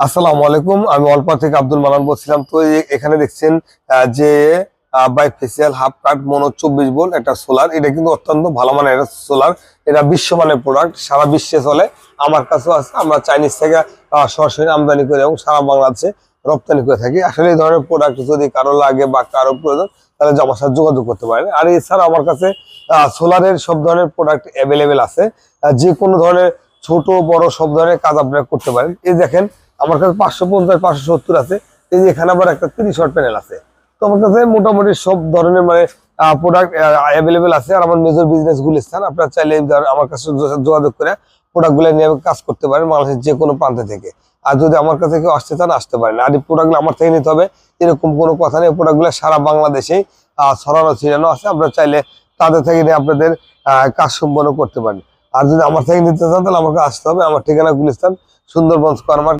আসসালামু আলাইকুম, আমি অল্পা থেকে আব্দুল মানান বলছিলাম। তো এখানে দেখছেন যে bifacial half cut mono চব্বিশ ভোল্ট একটা সোলার। এটা কিন্তু অত্যন্ত ভালো মানের একটা সোলার। এটা বিশ্বমানের প্রোডাক্ট সারা বিশ্বে চলে। আমার কাছেও আছে, আমরা চাইনিজ থেকে সরাসরি আমদানি করে এবং সারা বাংলাদেশে রপ্তানি করে থাকি। আসলে এই ধরনের প্রোডাক্ট যদি কারও লাগে বা কারও প্রয়োজন, তাহলে আমার সাথে যোগাযোগ করতে পারেন। আর এছাড়া আমার কাছে সোলারের সব ধরনের প্রোডাক্ট অ্যাভেলেবেল আছে। যে কোনো ধরনের ছোট, বড় সব ধরনের কাজ আপনারা করতে পারেন। এই দেখেন আমার কাছে পাঁচশো পঞ্চাশ, পাঁচশো সত্তর আছে। এই যে এখানে আবার একটা তিরিশ ওয়াট প্যানেল আছে। তো আমার কাছে মোটামুটি সব ধরনের মানে প্রোডাক্ট অ্যাভেলেবেল আছে। আর আমার মেজর বিজনেস গুলিস্তান আপনারা চাইলে আমার কাছে যোগাযোগ করে প্রোডাক্টগুলো নিয়ে কাজ করতে পারেন বাংলাদেশের যে কোনো প্রান্ত থেকে। আর যদি আমার কাছে কেউ আসতে চান, আসতে পারেন। আর এই প্রোডাক্টগুলো আমার থেকে নিতে হবে, এরকম কোনো কথা নেই। প্রোডাক্টগুলো সারা বাংলাদেশেই ছড়ানো ছিটানো আছে। আপনারা চাইলে তাদের থেকে নিয়ে আপনাদের কাজ সম্পন্ন করতে পারেন। আর যদি আমার থেকে নিতে চান, তাহলে আমাকে আসতে হবে। আমার ঠিকানা গুলিস্তান, সুন্দরবন স্কোয়ার